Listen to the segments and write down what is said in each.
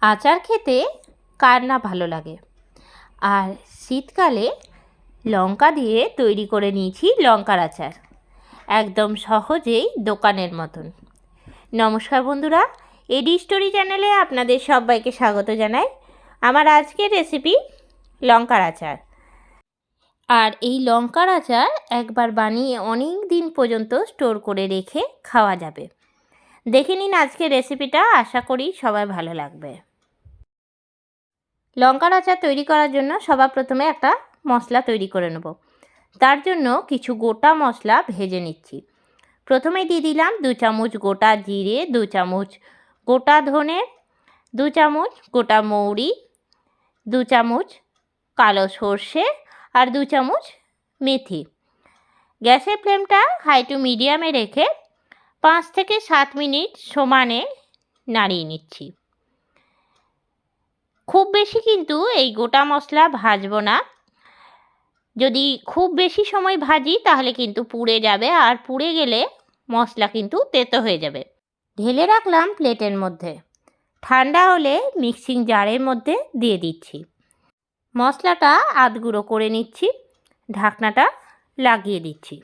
আচার খেতে কার না ভালো লাগে? আর শীতকালে লঙ্কা দিয়ে তৈরি করে নিয়েছি লঙ্কার আচার। একদম সহজেই দোকানের মতন। নমস্কার বন্ধুরা, এডি স্টোরি চ্যানেলে আপনাদের সবাইকে স্বাগত জানাই। আমার আজকের রেসিপি লঙ্কার আচার। আর এই লঙ্কার আচার একবার বানিয়ে অনেক দিন পর্যন্ত স্টোর করে রেখে খাওয়া যাবে। দেখে নিন আজকের রেসিপিটা, আশা করি সবাই ভালো লাগবে। লঙ্কার আচার তৈরি করার জন্য সবার প্রথমে একটা মশলা তৈরি করে নেব। তার জন্য কিছু গোটা মশলা ভেজে নিচ্ছি। প্রথমে দিয়ে দিলাম দু চামচ গোটা জিরে, দু চামচ গোটা ধনে, দু চামচ গোটা মৌরি, দু চামচ কালো সর্ষে আর দু চামচ মেথি। গ্যাসের ফ্লেমটা হাই টু মিডিয়ামে রেখে পাঁচ থেকে সাত মিনিট সমানে নাড়িয়ে নিচ্ছি। খুব বেশি কিন্তু এই গোটা মশলা ভাজবো না। যদি খুব বেশি সময় ভাজি তাহলে কিন্তু পুড়ে যাবে আর পুড়ে গেলে মশলা কিন্তু তেতো হয়ে যাবে। ঢেলে রাখলাম প্লেটের মধ্যে। ঠান্ডা হলে মিক্সিং জারের মধ্যে দিয়ে দিচ্ছি। মশলাটা আধ গুঁড়ো করে নিচ্ছি, ঢাকনাটা লাগিয়ে দিচ্ছি।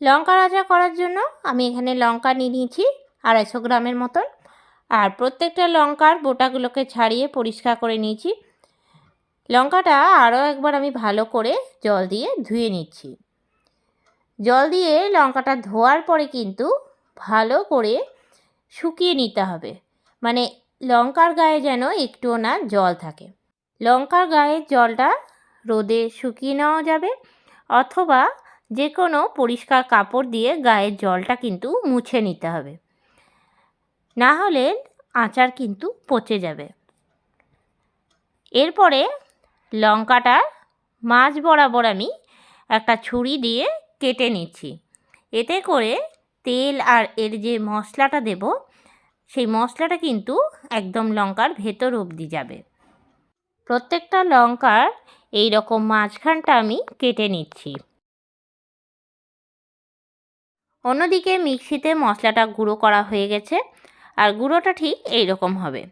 লঙ্কা রাজা করার জন্য আমি এখানে লঙ্কা নিয়ে নিয়েছি আড়াইশো গ্রামের মতন। আর প্রত্যেকটা লঙ্কার বোটাগুলোকে ছাড়িয়ে পরিষ্কার করে নিয়েছি। লঙ্কাটা আরও একবার আমি ভালো করে জল দিয়ে ধুয়ে নিচ্ছি। জল দিয়ে লঙ্কাটা ধোয়ার পরে কিন্তু ভালো করে শুকিয়ে নিতে হবে। মানে লঙ্কার গায়ে যেন একটুও না জল থাকে। লঙ্কার গায়ের জলটা রোদে শুকিয়ে নেওয়া যাবে অথবা যে কোনো পরিষ্কার কাপড় দিয়ে গায়ের জলটা কিন্তু মুছে নিতে হবে। না হলে আচার কিন্তু পচে যাবে। এরপরে লঙ্কাটা মাছ বরাবর আমি একটা ছুরি দিয়ে কেটে নিচ্ছি। এতে করে তেল আর এর যে মশলাটা দেব, সেই মশলাটা কিন্তু একদম লঙ্কার ভেতর অবধি যাবে। প্রত্যেকটা লঙ্কার এই রকম মাঝখানটা আমি কেটে নিচ্ছি। অন্যদিকে মিক্সিতে মশলাটা গুঁড়ো করা হয়ে গেছে। আর গুঁড়োটা ঠিক এই রকম হবে।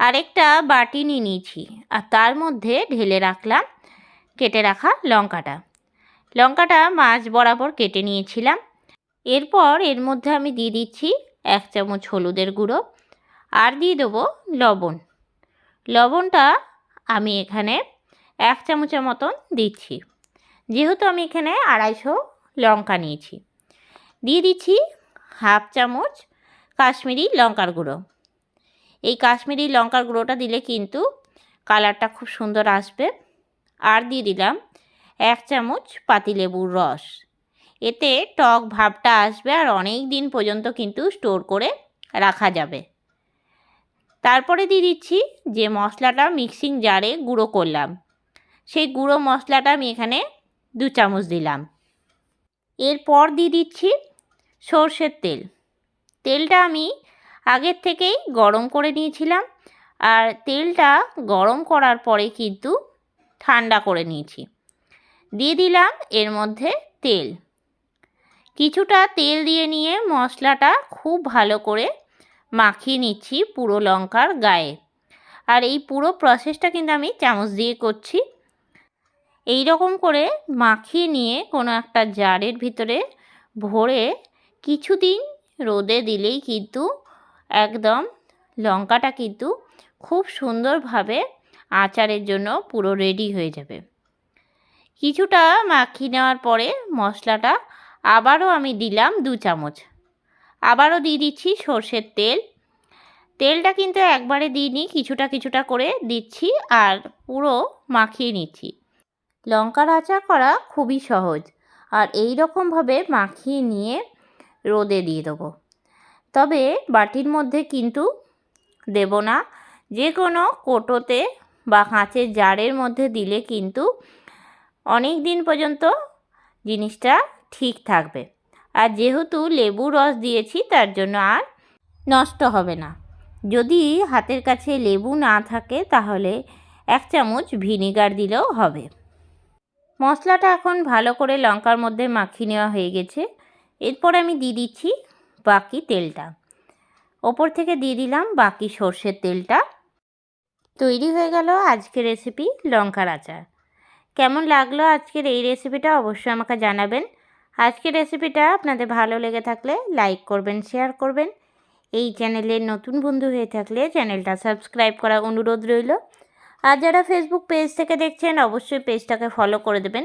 আরেকটা বাটি নিয়ে নিয়েছি আর তার মধ্যে ঢেলে রাখলাম কেটে রাখা লঙ্কাটা। লঙ্কাটা মাছ বরাবর কেটে নিয়েছিলাম। এরপর এর মধ্যে আমি দিয়ে দিচ্ছি এক চামচ হলুদের গুঁড়ো আর দিয়ে দেবো লবণ। লবণটা আমি এখানে এক চামচের মতন দিচ্ছি। যেহেতু আমি এখানে আড়াইশো লঙ্কা নিয়েছি। দিয়ে দিচ্ছি হাফ চামচ কাশ্মীরি লঙ্কার গুঁড়ো। এই কাশ্মীরি লঙ্কার গুঁড়োটা দিলে কিন্তু কালারটা খুব সুন্দর আসবে। আর দিয়ে দিলাম এক চামচ পাতিলেবুর রস। এতে টক ভাবটা আসবে আর অনেক দিন পর্যন্ত কিন্তু স্টোর করে রাখা যাবে। তারপরে দিয়ে দিচ্ছি যে মশলাটা মিক্সিং জারে গুঁড়ো করলাম। সেই গুঁড়ো মশলাটা আমি এখানে দু চামচ দিলাম। এরপর দিয়ে দিচ্ছি সর্ষের তেল। তেলটা আমি আগের থেকেই গরম করে নিয়েছিলাম আর তেলটা গরম করার পরে কিন্তু ঠান্ডা করে নিয়েছি। দিয়ে দিলাম এর মধ্যে তেল। কিছুটা তেল দিয়ে নিয়ে মশলাটা খুব ভালো করে মাখিয়ে নিচ্ছি পুরো লঙ্কার গায়ে। আর এই পুরো প্রসেসটা কিন্তু আমি চামচ দিয়ে করছি। এই রকম করে মাখিয়ে নিয়ে কোনো একটা জারের ভিতরে ভরে কিছুদিন রোদে দিলেই কিন্তু একদম লঙ্কাটা কিন্তু খুব সুন্দরভাবে আচারের জন্য পুরো রেডি হয়ে যাবে। কিছুটা মাখিয়ে নেওয়ার পরে মশলাটা আবারও আমি দিলাম দু চামচ। আবারও দিয়ে দিচ্ছি সর্ষের তেল। তেলটা কিন্তু একবারে দিইনি, কিছুটা কিছুটা করে দিচ্ছি আর পুরো মাখিয়ে নিচ্ছি। লঙ্কার আচার করা খুবই সহজ। আর এই রকমভাবে মাখিয়ে নিয়ে রোদে দিয়ে দেবো। তবে বাটির মধ্যে কিন্তু দেব না। যে কোনো কোটোতে বা কাঁচের জারের মধ্যে দিলে কিন্তু অনেক দিন পর্যন্ত জিনিসটা ঠিক থাকবে। আর যেহেতু লেবু রস দিয়েছি, তার জন্য আর নষ্ট হবে না। যদি হাতের কাছে লেবু না থাকে, তাহলে এক চামচ ভিনিগার দিলেও হবে। মশলাটা এখন ভালো করে লঙ্কার মধ্যে মাখিয়ে নেওয়া হয়ে গেছে। এরপর আমি দিয়ে দিচ্ছি বাকি তেলটা। ওপর থেকে দিয়ে দিলাম বাকি সর্ষের তেলটা। তৈরি হয়ে গেল আজকের রেসিপি লঙ্কার আচার। কেমন লাগল আজকের এই রেসিপিটা অবশ্যই আমাকে জানাবেন। আজকের রেসিপিটা আপনাদের ভালো লেগে থাকলে লাইক করবেন শেয়ার করবেন। এই চ্যানেলের নতুন বন্ধু হয়ে থাকলে চ্যানেলটা সাবস্ক্রাইব করা অনুরোধ রইল। আর যারা ফেসবুক পেজ থেকে দেখছেন, অবশ্যই পেজটাকে ফলো করে দেবেন।